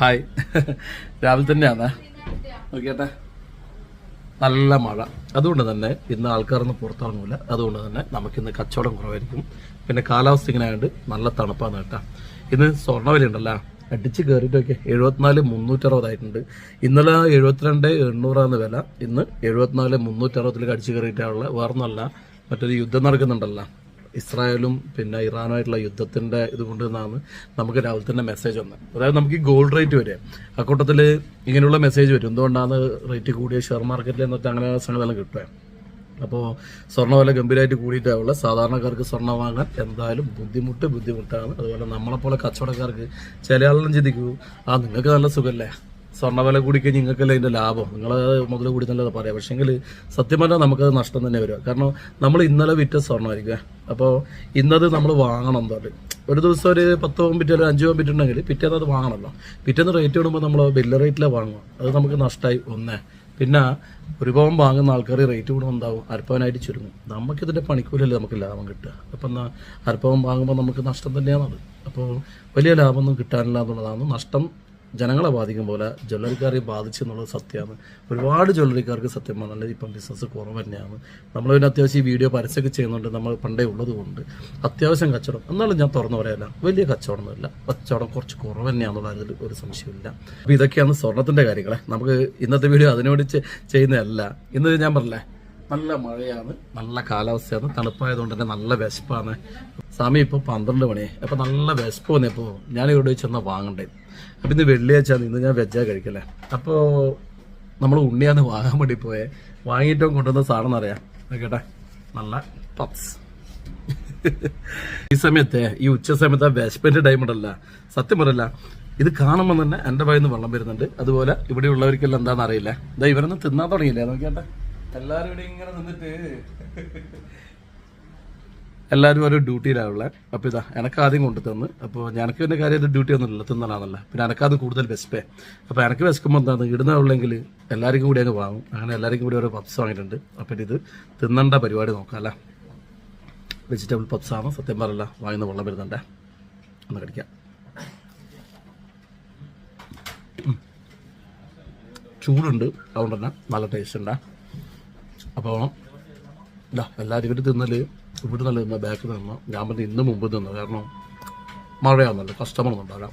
Hi. രാവിലെ തന്നെയാണ്? നോക്കിയേട്ടാ. നല്ല മഴ. അതുകൊണ്ട് തന്നെ ഇന്ന് ആൾക്കാരൊന്നും പുറത്തിറങ്ങൂല. അതുകൊണ്ട് തന്നെ നമുക്കിന്ന് കച്ചവടം കുറവായിരിക്കും. പിന്നെ കാലാവസ്ഥ ഇങ്ങനെ ആയതുകൊണ്ട് നല്ല തണുപ്പാണ് കേട്ടാ. ഇന്ന് സ്വർണവില ഉണ്ടല്ലോ. അടിച്ച് കയറിയിട്ടൊക്കെ എഴുപത്തിനാല് മുന്നൂറ്ററുപതായിട്ടുണ്ട് ഇന്നലെ എഴുപത്തിരണ്ട് എണ്ണൂറാണ് വില. ഇന്ന് എഴുപത്തിനാല് മുന്നൂറ്ററുപതിലേക്ക് അടിച്ച് കയറിയിട്ടാണുള്ള വേറൊന്നല്ല. മറ്റൊരു യുദ്ധം നടക്കുന്നുണ്ടല്ലോ. ഇസ്രായേലും പിന്നെ ഇറാനുമായിട്ടുള്ള യുദ്ധത്തിന്റെ ഇത് കൊണ്ടുവന്നാണ് നമുക്ക് രാവിലെ തന്നെ മെസ്സേജ് വന്നത്. അതായത് നമുക്ക് ഈ ഗോൾഡ് റേറ്റ് വരെ. അക്കൂട്ടത്തിൽ ഇങ്ങനെയുള്ള മെസ്സേജ് വരും. എന്തുകൊണ്ടാണ് റേറ്റ് കൂടിയ ഷെയർ മാർക്കറ്റിൽ എന്നൊക്കെ അങ്ങനെ സംഗതിയെല്ലാം കിട്ടുക? അപ്പോൾ സ്വർണ വില ഗംഭീരമായിട്ട് കൂടിയിട്ടാവുള്ള സാധാരണക്കാർക്ക് സ്വർണം വാങ്ങാൻ എന്തായാലും ബുദ്ധിമുട്ട് ബുദ്ധിമുട്ടാണ്. അതുപോലെ നമ്മളെപ്പോലെ കച്ചവടക്കാർക്ക് ചില ആളുകളും ചിന്തിക്കൂ ആ നിങ്ങൾക്ക് നല്ല സുഖമല്ലേ സ്വർണ വില കൂടിക്കഴിഞ്ഞ് നിങ്ങൾക്കല്ലേ അതിന്റെ ലാഭം? നിങ്ങൾ മുതൽ കൂടി നല്ലത് പറയാം. പക്ഷേങ്കിൽ സത്യം പറഞ്ഞാൽ നമുക്കത് നഷ്ടം തന്നെ വരിക കാരണം നമ്മൾ ഇന്നലെ വിറ്റ സ്വർണമായിരിക്കും. അപ്പോൾ ഇന്നത് നമ്മൾ വാങ്ങണം എന്തായാലും ഒരു ദിവസം ഒരു പത്ത് പവൻ ഒരു അഞ്ച് പവൻ വിറ്റുണ്ടെങ്കിൽ പിറ്റേന്ന് അത് വാങ്ങണമല്ലോ പിറ്റേന്ന് റേറ്റ് ഇടുമ്പോൾ നമ്മൾ ബില്ല് റേറ്റിലാണ് വാങ്ങുക. അത് നമുക്ക് നഷ്ടമായി ഒന്നേ. പിന്നെ ഒരു പവൻ വാങ്ങുന്ന ആൾക്കാർ റേറ്റ് കൂടുമ്പോൾ ഉണ്ടാവും അരപ്പവനായിട്ട് ചുരുങ്ങും. നമുക്കിതിന്റെ പണിക്കൂലല്ലേ നമുക്ക് ലാഭം കിട്ടുക. അപ്പം എന്നാൽ അരപ്പവൻ വാങ്ങുമ്പോൾ നമുക്ക് നഷ്ടം തന്നെയാണത്. അപ്പോൾ വലിയ ലാഭമൊന്നും കിട്ടാനില്ല എന്നുള്ളതാണ്. നഷ്ടം ജനങ്ങളെ ബാധിക്കും പോലെ ജ്വല്ലറിക്കാരെ ബാധിച്ചു എന്നുള്ളത് സത്യമാണ്. ഒരുപാട് ജ്വല്ലറിക്കാർക്ക് സത്യം പറഞ്ഞാൽ ഇപ്പം ബിസിനസ് കുറവ് തന്നെയാണ്. നമ്മൾ പിന്നെ അത്യാവശ്യം ഈ വീഡിയോ പരസ്യമൊക്കെ ചെയ്യുന്നുണ്ട് നമ്മൾ പണ്ടേ ഉള്ളത് കൊണ്ട് അത്യാവശ്യം കച്ചവടം. എന്നാലും ഞാൻ തുറന്നു പറയാല്ല വലിയ കച്ചവടമൊന്നുമില്ല. കച്ചവടം കുറച്ച് കുറവ് തന്നെയാണെന്നുള്ള കാര്യത്തിൽ ഒരു സംശയമില്ല അപ്പോൾ ഇതൊക്കെയാണ് സ്വർണത്തിന്റെ കാര്യങ്ങളെ. നമുക്ക് ഇന്നത്തെ വീഡിയോ അതിനുവേണ്ടി ചെ- ചെയ്യുന്നതല്ല. ഇന്ന് ഞാൻ പറഞ്ഞില്ലേ നല്ല മഴയാണ് നല്ല കാലാവസ്ഥയാണ് തണുപ്പായതുകൊണ്ട് തന്നെ നല്ല വിശപ്പാണ്. സമയം ഇപ്പോൾ പന്ത്രണ്ട് മണി. അപ്പോൾ നല്ല വിശപ്പ് വന്നപ്പോൾ ഞാൻ ഇവിടെ ചെന്ന് വാങ്ങണ്ടേ. അപ്പം ഇന്ന് വെള്ളിയാഴ്ച ഇന്ന് ഞാൻ വെജാ കഴിക്കല്ലേ. അപ്പോൾ നമ്മൾ ഉണ്ണിയാന്ന് വാങ്ങാൻ വേണ്ടി പോയേ. വാങ്ങിയിട്ടും കൊണ്ടുവന്ന സാധനം അറിയാം കേട്ടെ നല്ല പപ്സ്. ഈ സമയത്തെ ഈ ഉച്ച സമയത്ത് ആ വിശപ്പിന്റെ ടൈം ഉണ്ടല്ല സത്യം പറയല്ല ഇത് കാണുമ്പോൾ തന്നെ എന്റെ ഭയന്ന് വെള്ളം വരുന്നുണ്ട്. അതുപോലെ ഇവിടെ ഉള്ളവർക്കെല്ലാം എന്താണെന്ന് അറിയില്ല. ഇതാ ഇവരൊന്നും തിന്നാൻ തുടങ്ങിയില്ലേ? നോക്കിയാട്ടെ. എല്ലാവരും ഇവിടെ ഇങ്ങനെ നിന്നിട്ട്. എല്ലാവരും ഓരോ ഡ്യൂട്ടിയിലാവുള്ള അപ്പോൾ ഇതാ എനക്ക് ആദ്യം കൊണ്ടു തന്ന്. അപ്പോൾ എനക്ക് പിന്നെ കാര്യം ഡ്യൂട്ടി ഒന്നുമില്ല തിന്നലാണല്ല. പിന്നെ എനക്കാദ്യം കൂടുതൽ വിശപ്പേ. അപ്പോൾ എനക്ക് വിശക്കുമ്പോൾ എന്താണ് ഇടുന്ന ഉള്ളെങ്കിൽ എല്ലാവർക്കും കൂടി അങ്ങ് വാങ്ങും. അങ്ങനെ എല്ലാവർക്കും കൂടി ഓരോ പപ്സ് വാങ്ങിയിട്ടുണ്ട്. അപ്പോൾ ഇത് തിന്നണ്ട പരിപാടി നോക്കാം അല്ല? വെജിറ്റബിൾ പപ്സാണ് സത്യം പറയല്ല വാങ്ങുന്ന വെള്ളം വരുന്നുണ്ടേ. ഒന്ന് കടിക്കാം. ചൂടുണ്ട് അതുകൊണ്ട് തന്നെ നല്ല ടേസ്റ്റ് ഉണ്ടാ. അപ്പോൾ ഇതാ എല്ലാവരും ഇവർ തിന്നൽ ഇവിടെ നല്ല ബാക്കിൽ നിന്ന് ഞാൻ പറഞ്ഞ ഇന്ന് മുമ്പ് നിന്ന് കാരണം മഴയാവുന്നുണ്ട് കസ്റ്റമർ ഒന്നും ഉണ്ടാകാം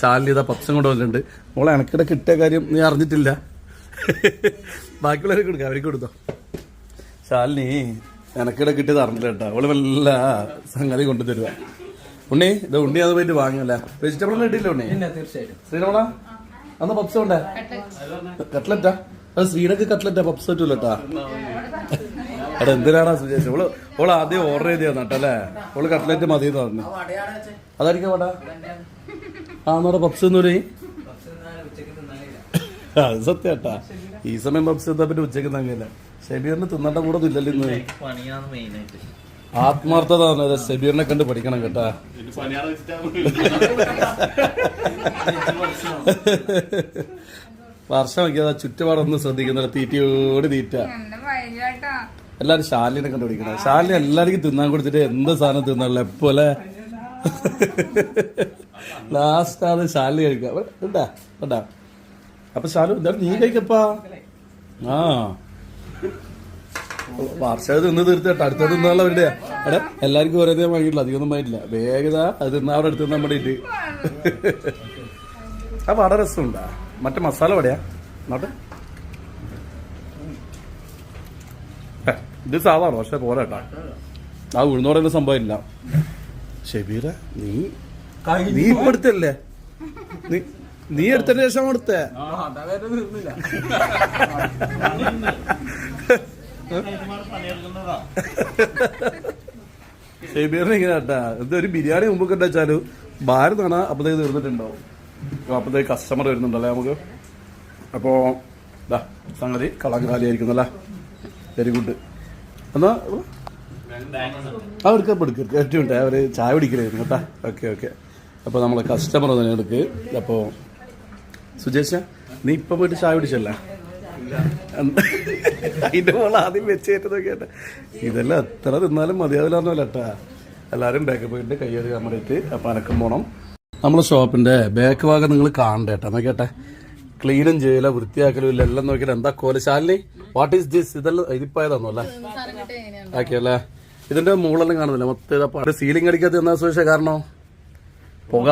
ശാലിനി ഇതാ പപ്സും കൊണ്ട് വന്നിട്ടുണ്ട്. മോളെ എനക്കിടെ കിട്ടിയ കാര്യം നീ അറിഞ്ഞിട്ടില്ല. ബാക്കിയുള്ളവർക്ക് കൊടുക്കാം അവർക്ക് കൊടുത്തോ. ശാലിനി എനക്കിടെ കിട്ടിയത് അറിഞ്ഞില്ല കേട്ടോ. അവൾ വല്ല സംഗതി കൊണ്ടു തരുക ഉണ്ണി ഇത് ഉണ്ണി അത് പോയിട്ട് വാങ്ങിയല്ല വെജിറ്റബിൾ ഒന്നും കിട്ടിയില്ല ഉണ്ണി? തീർച്ചയായിട്ടും. ശ്രീരമണ അന്ന് പപ്സ് ഉണ്ടേ കട്ട്ലറ്റാ അത് ശ്രീനക്ക് കട്ട്ലറ്റാ പപ്സ് പറ്റൂലട്ടാ എടാ എന്തിനാണ് സുജേഷ്? ഓൾ ഓൾ ആദ്യം ഓർഡർ ചെയ്ത് തന്നട്ടല്ലേ ഓൾ കട്ട്ലറ്റ് മതി എന്ന് പറഞ്ഞു. അതായിരിക്കും വേടാ ആ നമ്മുടെ പപ്സ് എന്ന് പറയും അത് സത്യാട്ടാ ഈ സമയം പപ്സ് എന്താ പിന്നെ ഉച്ചയ്ക്ക് തങ്ങില്ല ഷെബീറിന് തിന്നണ്ട കൂടെ ഇല്ലല്ലോ ഇന്ന്. ആത്മാർത്ഥത പറഞ്ഞത് ഷെബീറിനെ കണ്ട് പഠിക്കണം കേട്ടാ. വർഷം വയ്ക്കാതെ ചുറ്റുപാടൊന്നും ശ്രദ്ധിക്കുന്നില്ല തീറ്റയോട് തീറ്റ. എല്ലാരും ശാലിനെ കണ്ടു പിടിക്കണം ശാലിനെ എല്ലാവർക്കും തിന്നാൻ കൊടുത്തിട്ട് എന്ത് സാധനം തിന്നാനുള്ള എപ്പോലെ? ലാസ്റ്റ് ആണ് ശാലിനി കഴിക്കാം ഉണ്ടാ ഉണ്ടാ അപ്പൊ ശാലു എന്താണ് നീ കഴിക്കപ്പാ? ആ. വർഷം തിന്ന് തീർച്ചയായിട്ടും അടുത്ത തിന്നാളെ അവരുടെ അവിടെ എല്ലാവർക്കും ഓരോ ദിവസം വാങ്ങിയിട്ടില്ല അധികമൊന്നും വാങ്ങിയിട്ടില്ല വേഗത അത് തിന്നാ അവിടെ അടുത്ത് നമ്മുടെ ഇട്ട് ആ വട രസമുണ്ടാ. മറ്റേ മസാല വടയാ. നോട്ടെ ഇത് സാധാരണ പക്ഷെ പോരാട്ടാ ആ ഉഴുന്നോടെ സംഭവം ഇല്ല. ഷെബീറ നീ നീ ഇപ്പൊ എടുത്തല്ലേ? നീ എടുത്തതിന് ശേഷം എടുത്തേ? ഷെബീറിന് ഇങ്ങനെ കേട്ടാ. ഇത് ഒരു ബിരിയാണി മുമ്പ് വെച്ചാൽ ഭാരതാണ് അപ്പത്തേക്ക് തീർന്നിട്ടുണ്ടാവും. അപ്പത്തേക്ക് കസ്റ്റമർ വരുന്നുണ്ടല്ലേ നമുക്ക്? അപ്പോ ദാ സംഗതി കളങ്കാലിയായിരിക്കുന്നല്ലേ വെരി ഗുഡ് എന്നാ ആ എടുക്കാം എടുക്കാം ഉണ്ടായി അവർ ചായ പിടിക്കലായിരുന്നു കേട്ടാ. Okay okay. അപ്പോൾ നമ്മൾ കസ്റ്റമർ തന്നെ എടുക്ക്. അപ്പോൾ സുജേഷ നീ ഇപ്പം പോയിട്ട് ചായ പിടിച്ചല്ലേ അതിന്റെ മോൾ ആദ്യം വെച്ചേറ്റ് നോക്കിയാട്ടെ ഇതെല്ലാം എത്ര തിന്നാലും മതിയാവില്ല പറഞ്ഞല്ലേട്ടാ എല്ലാരും ബാക്ക് പോയിട്ട് കൈയ്യറി കമ്മടിയിട്ട് അപ്പൊ അനക്കം പോണം. നമ്മളെ ഷോപ്പിന്റെ ബാക്ക് ഭാഗം നിങ്ങൾ കാണണ്ട കേട്ടോ? നോക്കിയട്ടെ ക്ലീനും ചെയ്യില്ല വൃത്തിയാക്കലും ഇല്ല എല്ലാം നോക്കിയിട്ട് എന്താ കോല? ശാലിനി വാട്ട് ഈസ് ദിസ് ഇതെല്ലാം ഇതിപ്പായതാണോ അല്ലേ? ആക്കിയല്ലേ? ഇതിന്റെ മുകളെല്ലാം കാണുന്നില്ല. മൊത്തം ഇതപ്പാ സീലിംഗ് അടിക്കാത്ത എന്നാ സുരക്ഷ കാരണോ? പുക.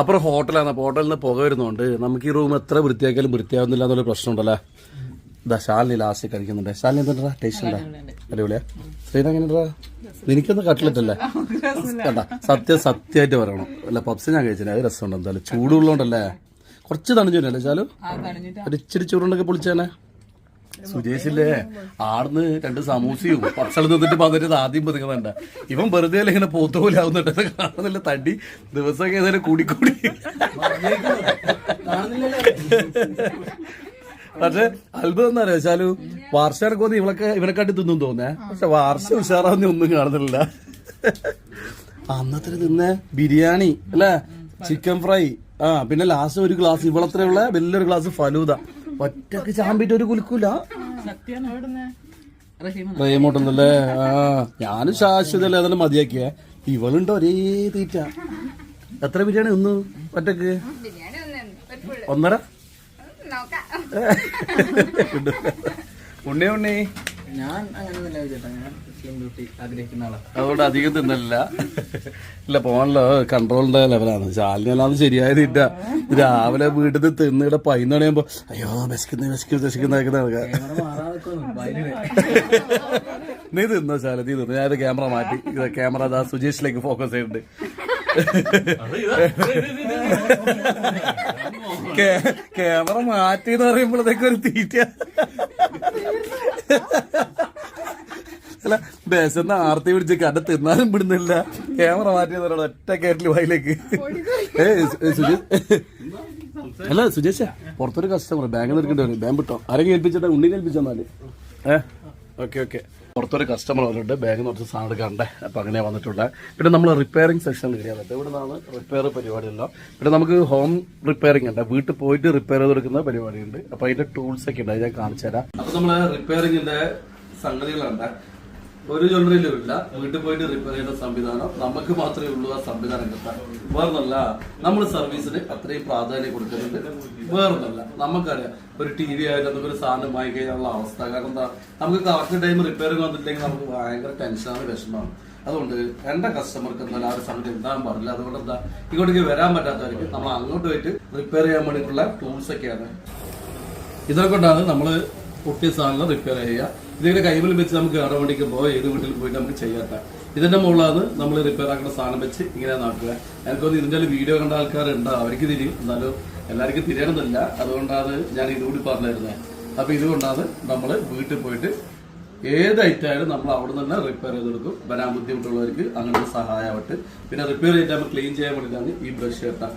അപ്പുറം ഹോട്ടലാണ്. ഹോട്ടലിൽ നിന്ന് പുക വരുന്നുണ്ട്. നമുക്ക് ഈ റൂം എത്ര വൃത്തിയാക്കിയാലും വൃത്തിയാവുന്നില്ല എന്നുള്ള പ്രശ്നമുണ്ടല്ലേ? ഇതാ ശാലിനി ലാസ്റ്റ് കഴിക്കുന്നുണ്ട്. ശാലിനി എന്താ ടേസ്റ്റ് ഉണ്ടാ? അടിപൊളിയാ. ശ്രീന എങ്ങനെയാ എനിക്കൊന്ന് കട്ട്ലറ്റ് അല്ലേ കണ്ട. സത്യം സത്യമായിട്ട് പറയണം. അല്ല പപ്സ് ഞാൻ കഴിച്ചില്ല. അത് രസമുണ്ട് എന്തായാലും. ചൂടുള്ളതുകൊണ്ടല്ലേ? കുറച്ച് തണിഞ്ഞു അല്ലേ ചാലു ഇച്ചിരി ചൂടുണ്ടൊക്കെ പൊളിച്ചേനെ. സുജേഷില്ലേ ആടുന്ന് രണ്ട് സമൂസയും പച്ചളം നിന്നിട്ട് പതിനത് ആദ്യം പതുങ്ങുന്നുണ്ട് ഇവൻ വെറുതെ അല്ലേ ഇങ്ങനെ പോത്തുപോലാവുന്നുണ്ട് പോലെ ആവുന്നുണ്ട് അത് കാണുന്നില്ല തടി ദിവസമൊക്കെ ഏതായാലും കൂടിക്കൂടി. പക്ഷെ അത്ഭുതം എന്താ അറിയോ ചാലു വാർഷനൊക്കെ വന്ന് ഇവളൊക്കെ ഇവനെക്കാട്ടി തിന്നും തോന്നേ പക്ഷെ വാർഷ ഉഷാറാവുന്ന ഒന്നും കാണുന്നില്ല. അന്നത്തെ തിന്നേ ബിരിയാണി അല്ലേ? ചിക്കൻ ഫ്രൈ ആ പിന്നെ ലാസ്റ്റ് ഒരു ഗ്ലാസ് ഇവളത്രയുള്ള വലിയൊരു ഗ്ലാസ് ഫലൂത ഒറ്റയ്ക്ക് ചാമ്പിട്ട് ഒരു കുലുക്കൂല. റേമോട്ടൊന്നല്ലേ ആ ഞാനും ശാശ്വതല്ലേ അതെല്ലാം മതിയാക്കിയേ. ഇവളുണ്ട് ഒരേ തീറ്റ. എത്ര ബിരിയാണി ഒന്ന് ഒറ്റയ്ക്ക്? ഒന്നര? ഉണ്ണി ഉണ്ണി ഞാൻ ചേട്ടാ. ഞാൻ സ്ലിം ബ്യൂട്ടി ആഗ്രഹിക്കുന്ന ആളാ. അതുകൊണ്ട് അധികം തിന്നില്ല ഇല്ല പോണല്ലോ കൺട്രോളിന്റെ ലെവലാണ് ചാലിനെല്ലാം ശരിയായ തീറ്റ രാവിലെ വീട്ടിൽ നിന്ന് തിന്നിടെ പൈന്ന് പണിയുമ്പോ അയ്യോ വിശക്കുന്ന വിശക്കുന്ന വിശക്കുന്ന നീ തിന്നോ ചാല നീ തിന്നു ഞാനത് ക്യാമറ മാറ്റി. ഇത് ക്യാമറ അതാ സുജേഷിലേക്ക് ഫോക്കസ് ചെയ്യുന്നുണ്ട് കേ- ക്യാമറ മാറ്റി എന്ന് പറയുമ്പോഴത്തേക്ക് ഒരു തീറ്റ അല്ല ബേസന്ന് ആർത്തി പിടിച്ച് കണ്ട തിന്നാലും വിടുന്നില്ല. ക്യാമറ മാറ്റി തരണം ഒറ്റ കേട്ടിൽ വായിലേക്ക്. അല്ല സുജേഷ പുറത്തൊരു കസ്റ്റമർ ബാങ്കിൽ നിൽക്കേണ്ടി വരും. ബാങ്ക് വിട്ടോ ആരെങ്കിലും ഏൽപ്പിച്ചിട്ട് ഉണ്ണിനെ ഏൽപ്പിച്ചെന്നാൽ ഏ? Okay okay. പുറത്തൊരു കസ്റ്റമർ വന്നിട്ടുണ്ട്. ബാഗ് കുറച്ച് സാധനം എടുക്കാണ്ടേ അപ്പം അങ്ങനെ വന്നിട്ടുള്ളത് പിന്നെ നമ്മൾ റിപ്പയറിംഗ് സെക്ഷൻ കയറിയാൽ പറ്റും ഇവിടെ നിന്നാണ് റിപ്പയർ പരിപാടിയെല്ലാം. പിന്നെ നമുക്ക് ഹോം റിപ്പയറിംഗ് ഉണ്ട്. വീട്ടിൽ പോയിട്ട് റിപ്പയർ ചെയ്ത് കൊടുക്കുന്ന പരിപാടിയുണ്ട്. അപ്പം അതിന്റെ ടൂൾസൊക്കെ ഉണ്ട്. ഞാൻ കാണിച്ചു തരാം അപ്പം നമ്മൾ റിപ്പയറിങ്ങിന്റെ സംഗതികളുണ്ട് ഒരു ജ്വല്ലറിയിലും ഇല്ല. വീട്ടിൽ പോയിട്ട് റിപ്പയർ ചെയ്ത സംവിധാനം നമുക്ക് മാത്രമേ ഉള്ളൂ. ആ സംവിധാനം കിട്ടാൻ. വേറൊന്നല്ല നമ്മൾ സർവീസിന് അത്രയും പ്രാധാന്യം കൊടുക്കുന്നുണ്ട്. വേറൊന്നല്ല നമുക്കറിയാം. ഒരു ടി വി ആയാലും നമുക്ക് ഒരു സാധനം വാങ്ങിക്കഴിഞ്ഞാൽ അവസ്ഥ. കാരണം എന്താ നമുക്ക് കറക്റ്റ് ടൈം റിപ്പയറിംഗ് വന്നിട്ടില്ലെങ്കിൽ നമുക്ക് ഭയങ്കര ടെൻഷനാണ് വിഷമമാണ്. അതുകൊണ്ട് എന്റെ കസ്റ്റമർക്ക് എന്തായാലും ആ ഒരു സമയത്ത് എന്താണെന്ന് പാടില്ല അതുകൊണ്ട് എന്താ ഇങ്ങോട്ടേക്ക് വരാൻ പറ്റാത്തവർക്ക് നമ്മൾ അങ്ങോട്ട് പോയിട്ട് റിപ്പയർ ചെയ്യാൻ വേണ്ടിയിട്ടുള്ള ടൂൾസ് ഒക്കെയാണ്. ഇതൊക്കെ കൊണ്ടാണ് നമ്മൾ പൊട്ടിയ സാധനം റിപ്പയർ ചെയ്യുക. ഇതിങ്ങനെ കൈമിൽ വെച്ച് നമുക്ക് കട പോയി ഏത് വീട്ടിൽ പോയിട്ട് നമുക്ക് ചെയ്യാത്ത. ഇതിന്റെ മുകളിലാണ് നമ്മൾ റിപ്പയർ ആക്കുന്ന സാധനം വെച്ച് ഇങ്ങനെ നാക്കുക എനിക്കൊന്ന് ഇതിന്റെ വീഡിയോ കണ്ട ആൾക്കാരുണ്ട്? അവർക്ക് തിരിയും എന്നാലും എല്ലാവർക്കും തിരിയണമെന്നില്ല അതുകൊണ്ടാണ് ഞാൻ ഇതുകൂടി പറഞ്ഞിരുന്നത് അപ്പൊ ഇതുകൊണ്ടാണ് നമ്മൾ വീട്ടിൽ പോയിട്ട് ഏത് ഐറ്റം ആയാലും നമ്മൾ അവിടെ നിന്ന് തന്നെ റിപ്പയർ ചെയ്ത് കൊടുക്കും വരാൻ ബുദ്ധിമുട്ടുള്ളവർക്ക് അങ്ങനെ സഹായമായിട്ട് പിന്നെ റിപ്പയർ ചെയ്തിട്ട് നമ്മൾ ക്ലീൻ ചെയ്യാൻ വേണ്ടിയിട്ടാണ് ഈ ബ്രഷ് കേട്ടാ.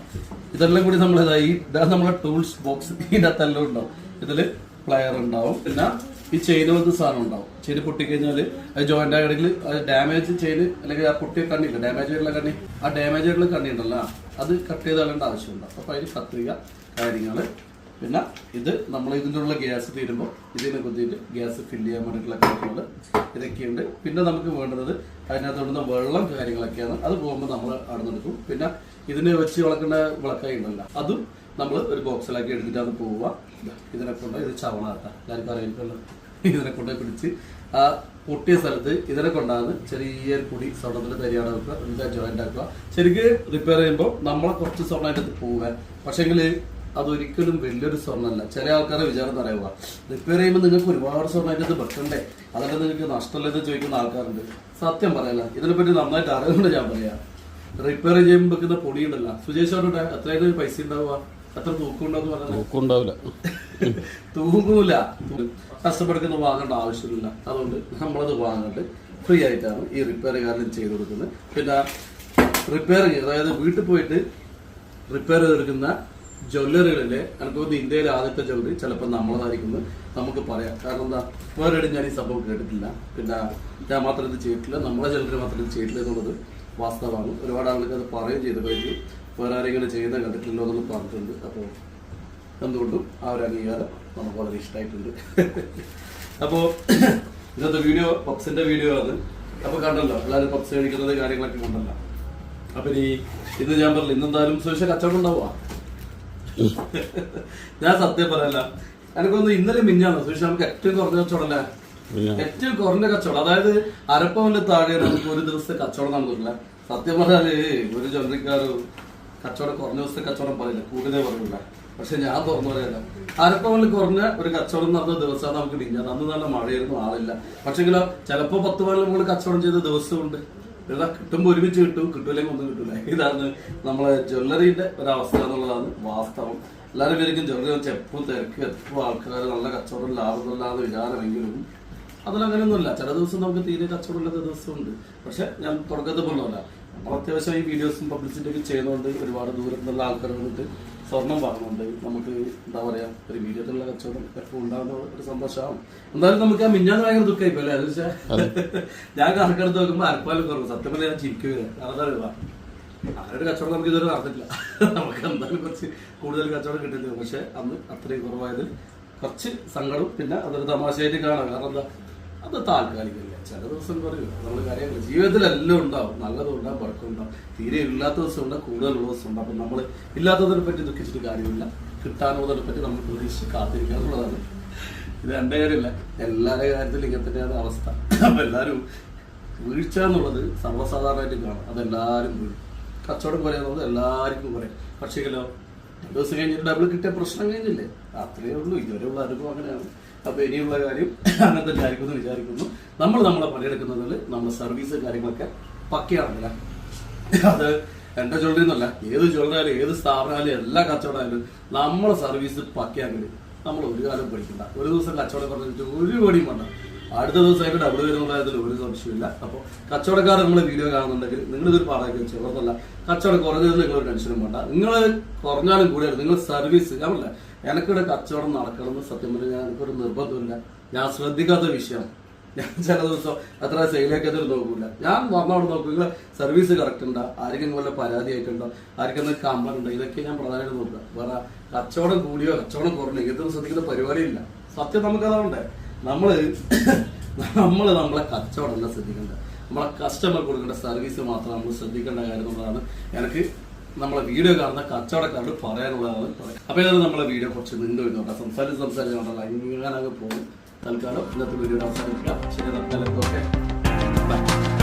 ഇതെല്ലാം കൂടി നമ്മൾ ഈ ഇതാണ് നമ്മുടെ ടൂൾസ് ബോക്സ് ഇതിനകത്തെല്ലാം ഉണ്ടാവും. ഇതിൽ പ്ലെയർ ഉണ്ടാവും. പിന്നെ ഈ ചെയിൻ പോലത്തെ സാധനം ഉണ്ടാവും. ചെയിൻ പൊട്ടിക്കഴിഞ്ഞാൽ അത് ജോയിന്റ് ആണെങ്കിൽ അത് ഡാമേജ് ചെയിൻ അല്ലെങ്കിൽ ആ പൊട്ടിയ കണ്ണില്ല ഡാമേജ് ആയിട്ടുള്ള കണ്ണി ആ ഡാമേജ് ആയിട്ടുള്ള കണ്ണി ഉണ്ടല്ലോ അത് കട്ട് ചെയ്ത് കളയേണ്ട ആവശ്യമുണ്ട്. അപ്പൊ അതിന് കത്രിക കാര്യങ്ങൾ. പിന്നെ ഇത് നമ്മൾ ഇതിന്റെ ഉള്ള ഗ്യാസ് തീരുമ്പോൾ ഇതിനെ കുത്തിയിട്ട് ഗ്യാസ് ഫില്ല് ചെയ്യാൻ വേണ്ടിയിട്ടുള്ള കാര്യങ്ങൾ ഇതൊക്കെയുണ്ട്. പിന്നെ നമുക്ക് വേണ്ടത് അതിനകത്ത് വിടുന്ന വെള്ളം കാര്യങ്ങളൊക്കെയാണ്. അത് പോകുമ്പോൾ നമ്മൾ അവിടെ നിന്നെടുക്കും പിന്നെ ഇതിന് വെച്ച് വളക്കേണ്ട വിളക്കായി ഉണ്ടല്ലോ. അതും നമ്മൾ ഒരു ബോക്സിലാക്കി എടുത്തിട്ട് അത് പോവുക. ഇതിനെ കൊണ്ട് ഇത് ചവണാക്കാം. എല്ലാവർക്കും അറിയില്ലല്ലോ ഇതിനെ കൊണ്ട് പിടിച്ച്. ആ പൊട്ടിയ സ്ഥലത്ത് ഇതിനെ കൊണ്ടാണ് ചെറിയൊരു പൊടി സ്വർണത്തിന്റെ തരിയാട വെക്കുക. എന്താ ജോയിന്റ് ആക്കുക. ശരിക്കും റിപ്പയർ ചെയ്യുമ്പോൾ നമ്മളെ കുറച്ച് സ്വർണം അതിന്റെ പോവുക. പക്ഷെങ്കിൽ അതൊരിക്കലും വലിയൊരു സ്വർണമല്ല ചില ആൾക്കാരെ വിചാരം പറയുക റിപ്പയർ ചെയ്യുമ്പോൾ നിങ്ങൾക്ക് ഒരുപാട് സ്വർണം അതിന്റെ വെക്കണ്ടേ? അതൊക്കെ നിങ്ങൾക്ക് നഷ്ടമല്ലെന്ന് ചോദിക്കുന്ന ആൾക്കാരുണ്ട്. സത്യം പറയല്ല. ഇതിനെപ്പറ്റി നന്നായിട്ട് അറിയുന്നുണ്ട് ഞാൻ പറയാം. റിപ്പയർ ചെയ്യുമ്പോൾ വെക്കുന്ന പൊടിയുണ്ടല്ലോ സുജേഷോടെ എത്രയായിട്ട് പൈസ ഉണ്ടാവുക? തൂക്കം പറഞ്ഞാൽ തൂങ്ങൂല. കഷ്ടപ്പെടുക്കുന്ന വാങ്ങേണ്ട ആവശ്യമില്ല. അതുകൊണ്ട് നമ്മളത് വാങ്ങാണ്ട് ഫ്രീ ആയിട്ടാണ് ഈ റിപ്പയർ കാര്യം ചെയ്ത് കൊടുക്കുന്നത്. പിന്നെ റിപ്പയറിങ് അതായത് വീട്ടിൽ പോയിട്ട് റിപ്പയർ ചെയ്തെടുക്കുന്ന ജ്വല്ലറികളിലെ എനിക്ക് തോന്നുന്നു ഇന്ത്യയിലെ ആദ്യത്തെ ജ്വല്ലറി ചിലപ്പോൾ നമ്മളതായിരിക്കും നമുക്ക് പറയാം. കാരണം എന്താ വേറെ ഞാൻ ഈ സംഭവം കേട്ടിട്ടില്ല. പിന്നെ ഞാൻ മാത്രം ഇത് ചെയ്തിട്ടില്ല. നമ്മളെ ജ്വല്ലറി മാത്രം ഇത് ചെയ്തിട്ടില്ല എന്നുള്ളത് വാസ്തവമാണ്. ഒരുപാട് ആളുകൾക്ക് അത് പറയുകയും ചെയ്തപ്പോഴേക്കും വേറെ ആരെങ്കിലും ചെയ്യുന്നത് കണ്ടിട്ടില്ലോ എന്നുള്ളത് പറഞ്ഞിട്ടുണ്ട്. അപ്പോൾ എന്തുകൊണ്ടും ആ ഒരു അംഗീകാരം നമുക്ക് വളരെ ഇഷ്ടമായിട്ടുണ്ട്. അപ്പോൾ ഇന്നത്തെ വീഡിയോ പപ്സിന്റെ വീഡിയോ ആണ്. അപ്പോൾ കണ്ടല്ലോ എല്ലാവരും പപ്സ് കഴിക്കുന്നത് കാര്യങ്ങളൊക്കെ കണ്ടല്ലോ. അപ്പൊ ഇനി ഇന്ന് ഞാൻ പറഞ്ഞില്ല ഇന്നെന്തായാലും സുരക്ഷ കച്ചവടം ഉണ്ടാവുക. ഞാൻ സത്യം പറയല്ല എനിക്കൊന്ന് ഇന്നലെ മിഞ്ഞാണ് സുരക്ഷ നമുക്ക് ഏറ്റവും കുറഞ്ഞ കച്ചവടമല്ലേ ഏറ്റവും കുറഞ്ഞ കച്ചവടം. അതായത് അരപ്പവന്റെ താഴെ നമുക്ക് ഒരു ദിവസത്തെ കച്ചവടം നടന്നിട്ടില്ല. സത്യം പറഞ്ഞാൽ ഒരു ജ്വല്ലറിക്കാരും കച്ചവടം കുറഞ്ഞ ദിവസത്തെ കച്ചവടം പറയില്ല. കൂടുതലേ പറയില്ല പക്ഷെ ഞാൻ തുറന്നു പറയല്ല. അരപ്പവനിൽ കുറഞ്ഞ ഒരു കച്ചവടം നടന്ന ദിവസമാണ് നമുക്ക് മിഞ്ഞാണ് അന്ന് നല്ല മഴയായിരുന്നു ആളില്ല. പക്ഷെങ്കിലോ ചിലപ്പോ പത്ത് പതിനൊന്ന് നമ്മൾ കച്ചവടം ചെയ്ത ദിവസമുണ്ട്. ഇതാ കിട്ടുമ്പോ ഒരുമിച്ച് കിട്ടും കിട്ടൂലെങ്കിൽ ഒന്നും കിട്ടൂല. ഇതാണ് നമ്മളെ ജ്വല്ലറിന്റെ ഒരവസ്ഥ എന്നുള്ളതാണ് വാസ്തവം. എല്ലാവരും പേർക്കും ജ്വല്ലറി വെച്ച് എപ്പോഴും തിരക്ക് എപ്പോഴും ആൾക്കാർ നല്ല കച്ചവടം ലാഭമില്ലാന്ന് വിചാരമെങ്കിലും. അതിലങ്ങനെയൊന്നുമില്ല ചില ദിവസം നമുക്ക് തീരെ കച്ചവടമില്ലാത്ത ദിവസമുണ്ട്. പക്ഷെ ഞാൻ തുടക്കത്തിൽ പറഞ്ഞല്ല നമ്മൾ അത്യാവശ്യം ഈ വീഡിയോസും പബ്ലിസിറ്റി ഒക്കെ ചെയ്യുന്നതുകൊണ്ട് ഒരുപാട് ദൂരത്തു നിന്നുള്ള ആൾക്കാർ വന്നിട്ട് സ്വർണം വാങ്ങുന്നുണ്ട്. നമുക്ക് എന്താ പറയാ ഒരു വീഡിയോത്തിലുള്ള കച്ചവടം എപ്പോഴും ഉണ്ടാകുന്ന ഒരു സന്തോഷമാവും. എന്തായാലും നമുക്ക് ആ മിഞ്ഞാന്ന് ഭയങ്കര ദുഃഖമായി പോലെ അത് ഞാൻ കണക്കെടുത്ത് നോക്കുമ്പോൾ അരപ്പാലും കുറവ്. സത്യം പറഞ്ഞാൽ ഞാൻ ചിരിക്കുകയാണ് കാരണം അവരുടെ കച്ചവടം നമുക്ക് ഇതുവരെ നടന്നിട്ടില്ല. നമുക്ക് എന്തായാലും കുറച്ച് കൂടുതൽ കച്ചവടം കിട്ടില്ല പക്ഷെ അന്ന് അത്രയും കുറവായത് കുറച്ച് സങ്കടം പിന്നെ അതൊരു തമാശയായിട്ട് കാണാം. കാരണം എന്താ? അത് താൽക്കാലികമല്ല ചില ദിവസം പറയൂ നമ്മൾ കാര്യങ്ങൾ. ജീവിതത്തിൽ എല്ലാം ഉണ്ടാവും. നല്ലതും ഉണ്ടാവും വർക്കും ഉണ്ടാവും തീരെ ഇല്ലാത്ത ദിവസം ഉണ്ടാവും കൂടുതലുള്ള ദിവസം ഉണ്ടാവും നമ്മൾ ഇല്ലാത്തതിനെ പറ്റി ദുഃഖിച്ചിട്ട് കാര്യമില്ല. കിട്ടാനുള്ളതിനെ പറ്റി നമ്മൾ പ്രതീക്ഷിച്ച് കാത്തിരിക്കുക എന്നുള്ളതാണ്. ഇത് എന്റെ കാര്യമില്ല. എല്ലാവരുടെ കാര്യത്തിലും ഇങ്ങനെ തന്നെയാണ് അവസ്ഥ. അപ്പം എല്ലാവരും വീഴ്ച എന്നുള്ളത് സർവസാധാരണമായിട്ട് കാണാം. അതെല്ലാവരും വീഴും. കച്ചവടം കുറയുന്നത് എല്ലാവർക്കും പറയാം പക്ഷേങ്കിലോ ദിവസം കഴിഞ്ഞിട്ട് ഡബിൾ കിട്ടിയ പ്രശ്നം കഴിഞ്ഞില്ലേ? അത്രയേ ഉള്ളൂ. ഇതുവരെയുള്ള അനുഭവം അങ്ങനെയാണ്. അപ്പൊ ഇനിയുള്ള കാര്യം അങ്ങനെ തന്നെ ആയിരിക്കുമെന്ന് വിചാരിക്കുന്നു. നമ്മൾ നമ്മളെ പണിയെടുക്കുന്നതിൽ നമ്മുടെ സർവീസ് കാര്യങ്ങളൊക്കെ പക്കയാണല്ല. അത് എന്റെ ജ്വല്ലറി എന്നല്ല ഏത് ജ്വല്ലറി ഏത് സ്ഥാപനമായാലും എല്ലാ കച്ചവടമായാലും നമ്മളെ സർവീസ് പക്കയാണെങ്കിൽ നമ്മൾ ഒരു കാലം പഠിക്കണ്ട. ഒരു ദിവസം കച്ചവടം പറഞ്ഞിട്ട് ഒരു പണിയും വേണ്ട. അടുത്ത ദിവസമായിട്ട് ഡബിൾ വരുന്നുള്ളതിൽ ഒരു സംശയമില്ല അപ്പോൾ കച്ചവടക്കാർ നിങ്ങൾ വീഡിയോ കാണുന്നുണ്ടെങ്കിൽ നിങ്ങൾ ഇതൊരു പാടാക്കി ചേർന്നല്ല ഓർമ്മല്ല കച്ചവടം കുറഞ്ഞത് നിങ്ങൾ ഒരു ടെൻഷനും വേണ്ട. നിങ്ങൾ കുറഞ്ഞാലും കൂടിയാലും നിങ്ങൾ സർവീസ് ഞാൻ എനിക്കിവിടെ കച്ചവടം നടക്കണമെന്ന് സത്യം പറഞ്ഞാൽ എനിക്കൊരു നിർബന്ധമില്ല ഞാൻ ശ്രദ്ധിക്കാത്ത വിഷയം. ഞാൻ ചില ദിവസം അത്ര സെയിലേക്ക് എത്തി നോക്കൂല. ഞാൻ വന്നവിടെ നോക്കുക സർവീസ് കറക്റ്റ് ഉണ്ടോ? ആർക്കെങ്കിലും വല്ല പരാതി ആയിട്ടുണ്ടോ ആർക്കെങ്കിലും കമ്പൻ ഉണ്ടോ? ഇതൊക്കെ ഞാൻ പ്രധാനമായിട്ട് നോക്കുക. വേറെ കച്ചവടം കൂടിയോ കച്ചവടം കുറഞ്ഞോ ഇതൊന്നും ശ്രദ്ധിക്കുന്ന പരിപാടിയില്ല. സത്യം നമുക്ക് അതുകൊണ്ടേ നമ്മൾ നമ്മൾ നമ്മളെ കച്ചവടം ശ്രദ്ധിക്കേണ്ട നമ്മളെ കസ്റ്റമർ കൊടുക്കേണ്ട സർവീസ് മാത്രം നമ്മൾ ശ്രദ്ധിക്കേണ്ട കാര്യം എന്നുള്ളതാണ് എനിക്ക് നമ്മളെ വീഡിയോ കാണുന്ന കച്ചവടക്കാരോട് പറയാനുള്ളതാണ് അപ്പൊ ഏതായാലും നമ്മളെ വീഡിയോ കുറച്ച് നീണ്ടു വരുന്നുണ്ട് സംസാരിച്ച് സംസാരിച്ച് കൊണ്ടല്ല ഇങ്ങനെ പോകും. തൽക്കാലം ഇന്നത്തെ വീഡിയോ അവസാനിപ്പിക്കാം. ശരി ഓക്കെ. ബൈ